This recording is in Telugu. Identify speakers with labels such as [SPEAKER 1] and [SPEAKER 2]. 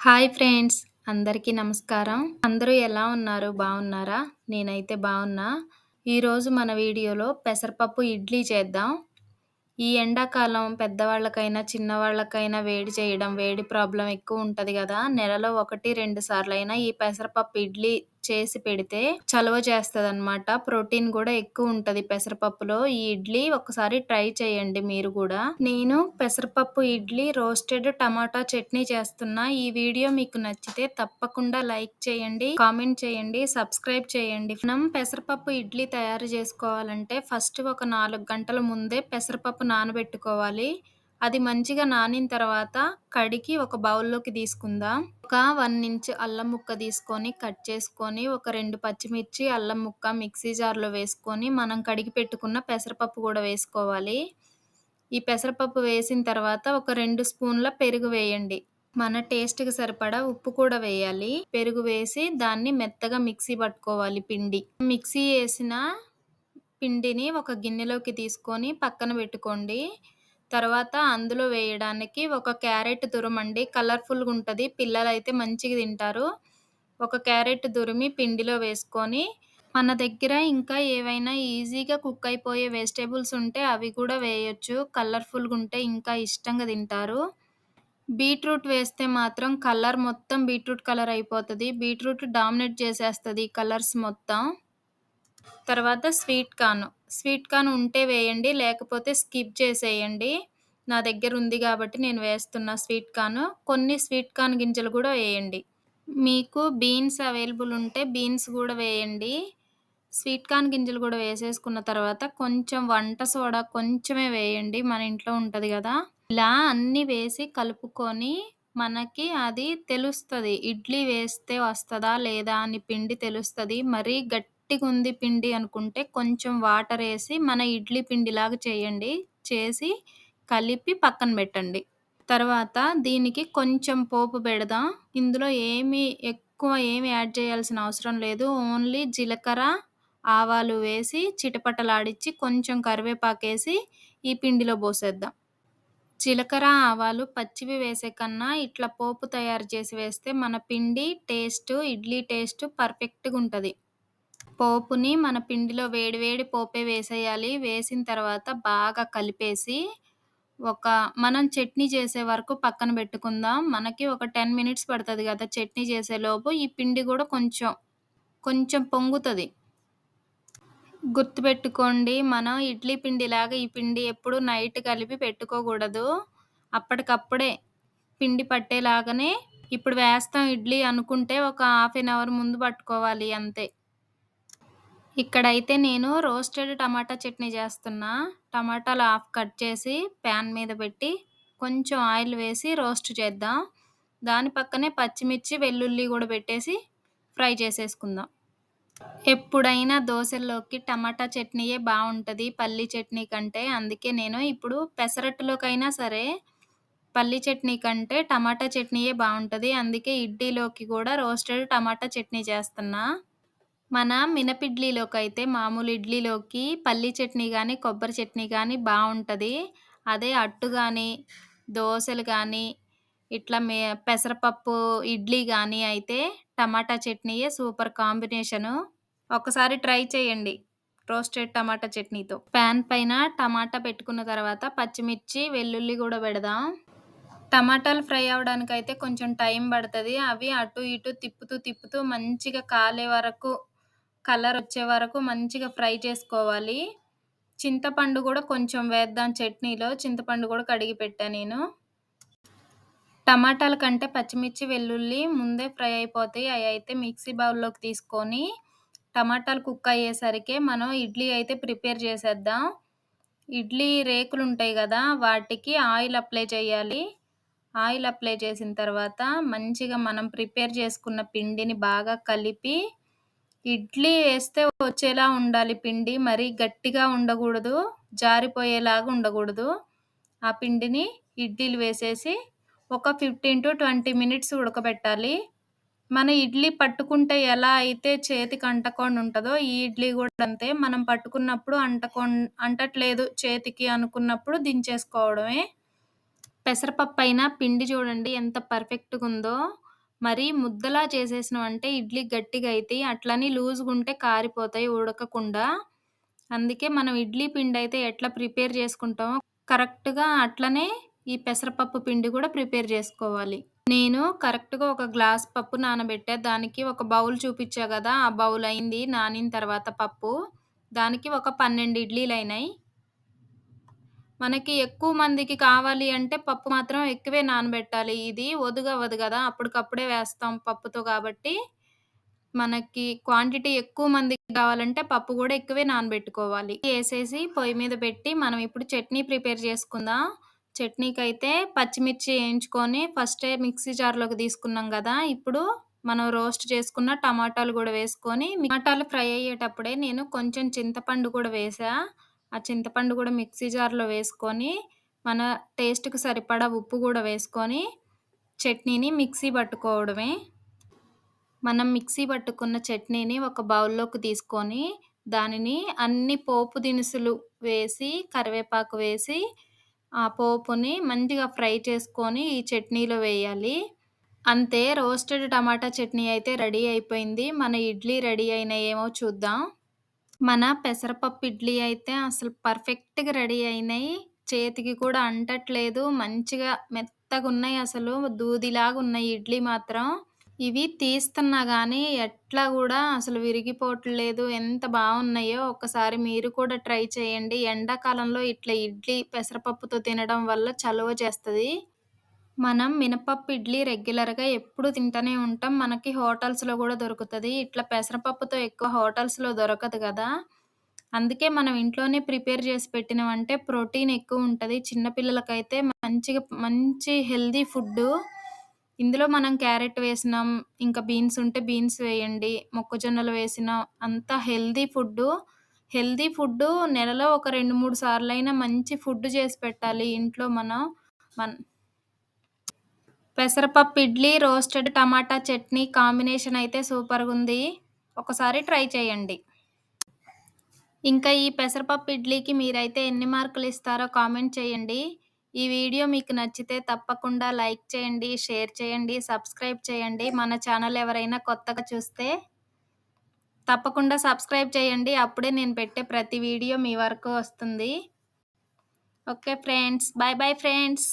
[SPEAKER 1] హాయ్ ఫ్రెండ్స్ అందరికీ నమస్కారం. అందరూ ఎలా ఉన్నారు? బాగున్నారా? నేనైతే బాగున్నా. ఈరోజు మన వీడియోలో పెసరపప్పు ఇడ్లీ చేద్దాం. ఈ ఎండాకాలం పెద్దవాళ్ళకైనా చిన్నవాళ్ళకైనా వేడి చేయడం వేడి ప్రాబ్లం ఎక్కువ ఉంటుంది కదా. నెలలో ఒకటి రెండు సార్లు అయినా ఈ పెసరపప్పు ఇడ్లీ చేసి పెడితే చలవ చేస్తుంది అనమాట ప్రోటీన్ కూడా ఎక్కువ ఉంటుంది పెసరపప్పులో. ఈ ఇడ్లీ ఒకసారి ట్రై చేయండి మీరు కూడా. నేను పెసరపప్పు ఇడ్లీ రోస్టెడ్ టమాటా చట్నీ చేస్తున్నా. ఈ వీడియో మీకు నచ్చితే తప్పకుండా లైక్ చేయండి కామెంట్ చేయండి సబ్స్క్రైబ్ చేయండి. మనం పెసరపప్పు ఇడ్లీ తయారు చేసుకోవాలంటే ఫస్ట్ ఒక నాలుగు గంటల ముందే పెసరపప్పు నానబెట్టుకోవాలి. అది మంచిగా నానిన తర్వాత కడిగి ఒక బౌల్లోకి తీసుకుందాం. ఒక వన్ ఇంచ్ అల్లం ముక్క తీసుకొని కట్ చేసుకొని ఒక రెండు పచ్చిమిర్చి అల్లం ముక్క మిక్సీ జార్లో వేసుకొని మనం కడిగి పెట్టుకున్న పెసరపప్పు కూడా వేసుకోవాలి. ఈ పెసరపప్పు వేసిన తర్వాత ఒక రెండు స్పూన్ల పెరుగు వేయండి. మన టేస్ట్కి సరిపడా ఉప్పు కూడా వేయాలి. పెరుగు వేసి దాన్ని మెత్తగా మిక్సీ పట్టుకోవాలి పిండి. మిక్సీ వేసిన పిండిని ఒక గిన్నెలోకి తీసుకొని పక్కన పెట్టుకోండి. తర్వాత అందులో వేయడానికి ఒక క్యారెట్ తురమండి. కలర్ఫుల్గా ఉంటుంది. పిల్లలు అయితే మంచిగా తింటారు. ఒక క్యారెట్ తురిమి పిండిలో వేసుకొని మన దగ్గర ఇంకా ఏవైనా ఈజీగా కుక్ అయిపోయే వెజిటేబుల్స్ ఉంటే అవి కూడా వేయొచ్చు. కలర్ఫుల్గా ఉంటే ఇంకా ఇష్టంగా తింటారు. బీట్రూట్ వేస్తే మాత్రం కలర్ మొత్తం బీట్రూట్ కలర్ అయిపోతుంది. బీట్రూట్ డామినేట్ చేసేస్తుంది కలర్స్ మొత్తం. తర్వాత స్వీట్ కార్న్. స్వీట్ కార్న్ ఉంటే వేయండి లేకపోతే స్కిప్ చేసేయండి. నా దగ్గర ఉంది కాబట్టి నేను వేస్తున్న స్వీట్ కార్న్ కొన్ని స్వీట్ కార్న్ గింజలు కూడా వేయండి. మీకు బీన్స్ అవైలబుల్ ఉంటే బీన్స్ కూడా వేయండి. స్వీట్ కార్న్ గింజలు కూడా వేసేసుకున్న తర్వాత కొంచెం వంట సోడా కొంచెమే వేయండి. మన ఇంట్లో ఉంటుంది కదా. ఇలా అన్నీ వేసి కలుపుకొని మనకి అది తెలుస్తుంది. ఇడ్లీ వేస్తే వస్తుందా లేదా అని పిండి తెలుస్తుంది. మరీ గట్టి ఉంది పిండి అనుకుంటే కొంచెం వాటర్ వేసి మన ఇడ్లీ పిండిలాగా చేయండి. చేసి కలిపి పక్కన పెట్టండి. తర్వాత దీనికి కొంచెం పోపు పెడదాం. ఇందులో ఏమి ఎక్కువ ఏమి యాడ్ చేయాల్సిన అవసరం లేదు. ఓన్లీ జీలకర్ర ఆవాలు వేసి చిటపటలాడిచ్చి కొంచెం కరివేపాకేసి ఈ పిండిలో పోసేద్దాం. జీలకర్ర ఆవాలు పచ్చివి వేసే కన్నా ఇట్లా పోపు తయారు చేసి వేస్తే మన పిండి టేస్ట్ ఇడ్లీ టేస్ట్ పర్ఫెక్ట్గా ఉంటుంది. పోపుని మన పిండిలో వేడివేడి పోపే వేసేయాలి వేసిన తర్వాత బాగా కలిపేసి ఒక మనం చట్నీ చేసే వరకు పక్కన పెట్టుకుందాం. మనకి ఒక టెన్ మినిట్స్ పడుతుంది కదా చట్నీ చేసేలోపు ఈ పిండి కూడా కొంచెం, కొంచెం పొంగుతుంది గుర్తుపెట్టుకోండి మనం ఇడ్లీ పిండిలాగా ఈ పిండి ఎప్పుడు నైట్ కలిపి పెట్టుకోకూడదు. అప్పటికప్పుడే పిండి పట్టేలాగానే ఇప్పుడు వేస్తాం ఇడ్లీ అనుకుంటే ఒక హాఫ్ ఎన్ అవర్ ముందు పట్టుకోవాలి అంతే. ఇక్కడైతే నేను రోస్టెడ్ టమాటా చట్నీ చేస్తున్నా. టమాటాలు హాఫ్ కట్ చేసి ప్యాన్ మీద పెట్టి కొంచెం ఆయిల్ వేసి రోస్ట్ చేద్దాం. దాని పక్కనే పచ్చిమిర్చి, వెల్లుల్లి కూడా పెట్టేసి ఫ్రై చేసేసుకుందాం. ఎప్పుడైనా దోశల్లోకి టమాటా చట్నీయే బాగుంటుంది పల్లీ చట్నీ కంటే. అందుకే నేను ఇప్పుడు పెసరట్టులోకైనా సరే పల్లీ చట్నీ కంటే టమాటా చట్నీయే బాగుంటుంది అందుకే ఇడ్లీలోకి కూడా రోస్టెడ్ టమాటా చట్నీ చేస్తున్నా. మన మినపిడ్లీలోకైతే మామూలు ఇడ్లీలోకి పల్లీ చట్నీ కానీ కొబ్బరి చట్నీ కానీ బాగుంటుంది అదే అట్టు కానీ దోశలు కానీ ఇట్లా మే పెసరపప్పు ఇడ్లీ కానీ అయితే టమాటా చట్నీయే సూపర్ కాంబినేషను. ఒకసారి ట్రై చేయండి రోస్టెడ్ టమాటా చట్నీతో. ప్యాన్ పైన టమాటా పెట్టుకున్న తర్వాత పచ్చిమిర్చి, వెల్లుల్లి కూడా పెడదాం. టమాటాలు ఫ్రై అవ్వడానికైతే కొంచెం టైం పడుతుంది అవి అటు ఇటు తిప్పుతూ తిప్పుతూ మంచిగా కాలే వరకు కలర్ వచ్చే వరకు మంచిగా ఫ్రై చేసుకోవాలి. చింతపండు కూడా కొంచెం వేద్దాం చట్నీలో. చింతపండు కూడా కడిగి పెట్టా నేను. టమాటాల కంటే పచ్చిమిర్చి, వెల్లుల్లి ముందే ఫ్రై అయిపోతాయి. అవి అయితే మిక్సీ బౌల్‌లోకి తీసుకొని టమాటాలు కుక్ అయ్యేసరికి మనం ఇడ్లీ అయితే ప్రిపేర్ చేసేద్దాం. ఇడ్లీ రేకులు ఉంటాయి కదా వాటికి ఆయిల్ అప్లై చేయాలి. ఆయిల్ అప్లై చేసిన తర్వాత మంచిగా మనం ప్రిపేర్ చేసుకున్న పిండిని బాగా కలిపి ఇడ్లీ వేస్తే వచ్చేలా ఉండాలి పిండి. మరీ గట్టిగా ఉండకూడదు. జారిపోయేలాగా ఉండకూడదు. ఆ పిండిని ఇడ్లీలు వేసేసి ఒక ఫిఫ్టీన్ టు ట్వంటీ మినిట్స్ ఉడకబెట్టాలి. మన ఇడ్లీ పట్టుకుంటే ఎలా అయితే చేతికి అంటకుండా ఉంటుందో ఈ ఇడ్లీ కూడా అంతే. మనం పట్టుకున్నప్పుడు అంటకొం అంటట్లేదు చేతికి అనుకున్నప్పుడు దించేసుకోవడమే. పెసరపప్పు అయినా పిండి చూడండి ఎంత పర్ఫెక్ట్‌గా ఉందో. మరీ ముద్దలా చేసేసినామంటే ఇడ్లీ గట్టిగా అయితాయి. అట్లని లూజ్‌గుంటే కారిపోతాయి ఉడకకుండా. అందుకే మనం ఇడ్లీ పిండయితే ఎట్లా ప్రిపేర్ చేసుకుంటామో కరెక్ట్‌గా అట్లనే ఈ పెసరపప్పు పిండి కూడా ప్రిపేర్ చేసుకోవాలి. నేను కరెక్ట్‌గా ఒక గ్లాస్ పప్పు నానబెట్టా. దానికి ఒక బౌల్ చూపిచ్చా గదా! ఆ బౌల్ అయింది నానిన తర్వాత పప్పు. దానికి ఒక 12 ఇడ్లీలయినాయి. మనకి ఎక్కువ మందికి కావాలి అంటే పప్పు మాత్రం ఎక్కువే నానబెట్టాలి. ఇది ఒదుగవ్వదు గదా! అప్పటికప్పుడే వేస్తాం పప్పుతో కాబట్టి, మనకి క్వాంటిటీ ఎక్కువ మందికి కావాలంటే పప్పు గూడా ఎక్కువే నానబెట్టుకోవాలి. ఏసేసి పొయ్యి మీద పెట్టి మనం ఇప్పుడు చట్నీ ప్రిపేర్ చేసుకుందాం. చట్నీకైతే పచ్చిమిర్చి ఏయించుకొని ఫస్టే మిక్సీ జార్‌లోకి తీసుకున్నాం గదా! ఇప్పుడు మనం రోస్ట్ చేసుకున్న టమాటాలు గూడా వేసుకొని టమాటాలు ఫ్రై అయ్యేటప్పుడే నేను కొంచెం చింతపండు కూడా వేసా. ఆ చింతపండు కూడా మిక్సీ జార్‌లో వేసుకొని, మన టేస్ట్‌కి సరిపడా ఉప్పు కూడా వేసుకొని, చట్నీని మిక్సీ పట్టుకోవడమే. మనం మిక్సీ పట్టుకున్న చట్నీని ఒక బౌల్‌లోకి తీసుకొని, దానిని అన్ని పోపు దినుసులు వేసి, కరివేపాకు వేసి, ఆ పోపుని మంచిగా ఫ్రై చేసుకొని ఈ చట్నీలో వేయాలి. అంతే రోస్టెడ్ టమాటా చట్నీ అయితే రెడీ అయిపోయింది. మన ఇడ్లీ రెడీ అయినాయేమో చూద్దాం. మన పెసరపప్పు ఇడ్లీ అయితే అసలు పర్ఫెక్ట్‌గా రెడీ అయినాయి. చేతికి కూడా అంటట్లేదు. మంచిగా మెత్తగున్నాయి అసలు. దూదిలాగున్నాయి ఇడ్లీ మాత్రం. ఇవి తీస్తున్నా గానీ ఎట్లా గూడా అసలు విరిగిపోవట్లేదు. ఎంత బావున్నాయో ఒక్కసారి మీరు కూడా ట్రై చేయండి. ఎండాకాలంలో ఇట్లా ఇడ్లీ పెసరపప్పుతో తినడం వల్ల చలువ చేస్తది. మనం మినపప్పు ఇడ్లీ రెగ్యులర్‌గా ఎప్పుడు తింటనే ఉంటాం. మనకి హోటల్స్‌లో గూడా దొరుకుతది. ఇట్లా పెసరపప్పుతో ఎక్కువ హోటల్స్‌లో దొరకదు గదా! అందుకే మనం ఇంట్లోనే ప్రిపేర్ చేసి పెట్టినామంటే ప్రోటీన్ ఎక్కువుంటది. చిన్న పిల్లలకైతే మంచిగా మంచి హెల్తీ ఫుడ్డు. ఇందులో మనం క్యారెట్ వేసినాం, ఇంకా బీన్స్ ఉంటే బీన్స్ వేయండి. మొక్కజొన్నలు వేసినాం. అంతా హెల్తీ ఫుడ్డు. హెల్తీ ఫుడ్డు నెలలో ఒక 2, 3 సార్లైనా మంచి ఫుడ్ చేసి పెట్టాలి ఇంట్లో మనం. మన్ పెసరపప్పు idli, roasted tomato chutney combination అయితే సూపర్గా ఉంది ఒకసారి ట్రై చేయండి. ఇంకా ఈ పెసరపప్పు ఇడ్లీకి మీరైతే ఎన్ని మార్కులు ఇస్తారో కామెంట్ చేయండి. ఈ వీడియో మీకు నచ్చితే తప్పకుండా లైక్ చేయండి, షేర్ చేయండి, సబ్స్క్రైబ్ చేయండి. మన ఛానల్ ఎవరైనా కొత్తగా చూస్తే తప్పకుండా సబ్స్క్రైబ్ చేయండి. అప్పుడే నేను పెట్టే ప్రతి వీడియో మీ వరకు వస్తుంది. Okay friends. Bye bye friends.